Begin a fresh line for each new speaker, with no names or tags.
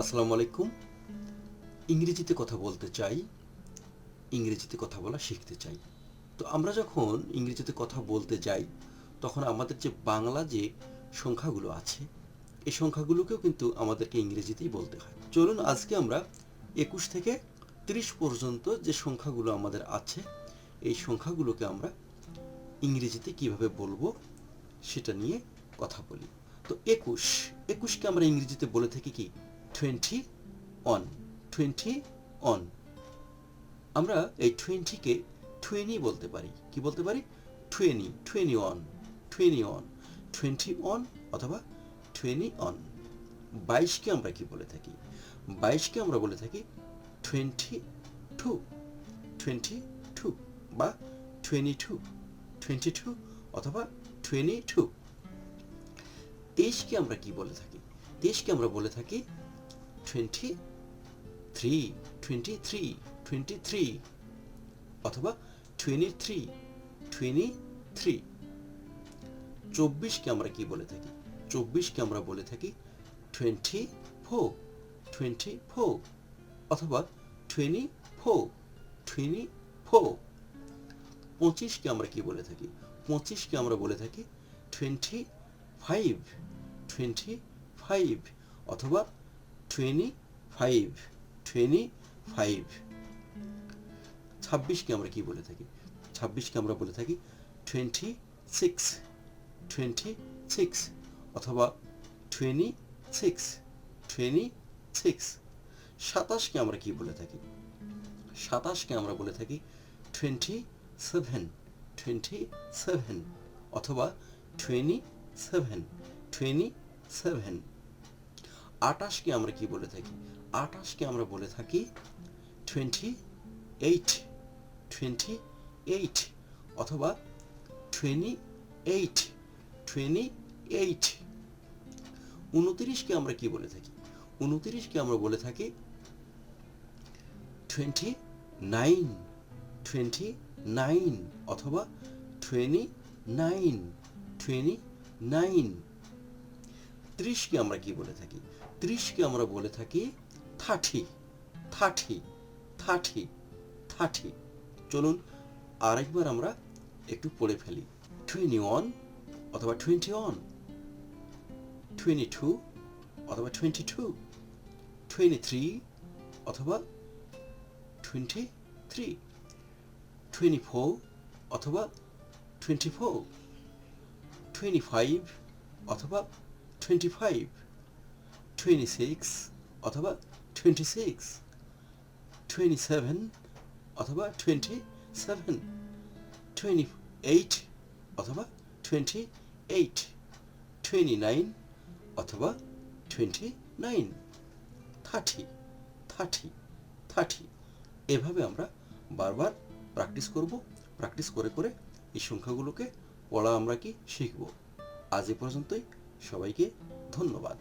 আসসালামু আলাইকুম ইংরেজিতে কথা বলতে চাই, ইংরেজিতে কথা বলা শিখতে চাই। তো আমরা যখন ইংরেজিতে কথা বলতে যাই, তখন আমাদের যে বাংলা যে সংখ্যাগুলো আছে, এই সংখ্যাগুলোকেও কিন্তু আমাদেরকে ইংরেজিতেই বলতে হয়। চলুন আজকে আমরা একুশ থেকে তিরিশ পর্যন্ত যে সংখ্যাগুলো আমাদের আছে, এই সংখ্যাগুলোকে আমরা ইংরেজিতে কীভাবে বলব সেটা নিয়ে কথা বলি। তো একুশ, একুশকে আমরা ইংরেজিতে বলে থাকি কি? টোয়েন্টি অন টোয়েন্টি অন আমরা এই টোয়েন্টিকে টুয়েনি বলতে পারি। কি বলতে পারি? Twenty twenty one twenty one twenty one অথবা টুয়েনি অন বাইশকে আমরা কি বলে থাকি? বাইশকে আমরা বলে থাকি টোয়েন্টি টু টোয়েন্টি টু বা টোয়েনি টু টোয়েন্টি টু অথবা টোয়েনি টু তেইশকে আমরা কি বলে থাকি? তেইশকে আমরা বলে থাকি twenty twenty three twenty three অথবা টোয়েন্টি থ্রি টোয়েন্টি থ্রি চব্বিশকে আমরা কি বলে থাকি? চব্বিশকে আমরা বলে থাকি টোয়েন্টি ফোর টোয়েন্টি ফোর অথবা টোয়েন্টি ফোর টোয়েন্টি ফোর পঁচিশকে আমরা কি বলে থাকি? পঁচিশকে আমরা বলে থাকি টোয়েন্টি ফাইভ টোয়েন্টি ফাইভ অথবা টোয়েন্টি ফাইভ টোয়েন্টি ফাইভ ছাব্বিশকে আমরা কি বলে থাকি? ছাব্বিশকে আমরা বলে থাকি টোয়েন্টি সিক্স টোয়েন্টি সিক্স অথবা টোয়েন্টি সিক্স টোয়েন্টি সিক্স সাতাশকে আমরা কি বলে থাকি? সাতাশকে আমরা বলে থাকি টোয়েন্টি সেভেন টোয়েন্টি সেভেন অথবা টোয়েন্টি সেভেন টোয়েন্টি সেভেন আটাশকে আমরা কি বলে থাকি? আটাশকে আমরা বলে থাকি টোয়েন্টি এইট টোয়েন্টি এইট অথবা টোয়েন্টি এইট টোয়েন্টি এইট উনতিরিশকে আমরা কি বলে থাকি? উনতিরিশকে আমরা বলে থাকি টোয়েন্টি নাইন টোয়েন্টি নাইন অথবা টোয়েন্টি নাইন টোয়েন্টি নাইন ত্রিশকে আমরা কি বলে থাকি? ত্রিশকে আমরা বলে থাকি থার্টি থার্টি থার্টি থার্টি। চলুন আরেকবার আমরা একটু পড়ে ফেলি। টোয়েন্টি ওয়ান অথবা টোয়েন্টি ওয়ান টোয়েন্টি টু অথবা টোয়েন্টি টু টোয়েন্টি থ্রি অথবা টোয়েন্টি থ্রি টোয়েন্টি ফোর অথবা টোয়েন্টি ফোর টোয়েন্টি ফাইভ অথবা টোয়েন্টি ফাইভ টোয়েন্টি সিক্স অথবা টোয়েন্টি সিক্স টোয়েন্টি সেভেন অথবা টোয়েন্টি সেভেন টোয়েন্টি এইট অথবা টোয়েন্টি এইট টোয়েন্টি নাইন অথবা twenty nine thirty thirty thirty এভাবে আমরা বারবার প্র্যাকটিস করব প্র্যাকটিস করে করে এই সংখ্যাগুলোকে পড়া আমরা কি শিখব। আজ এ পর্যন্তই। সবাইকে ধন্যবাদ।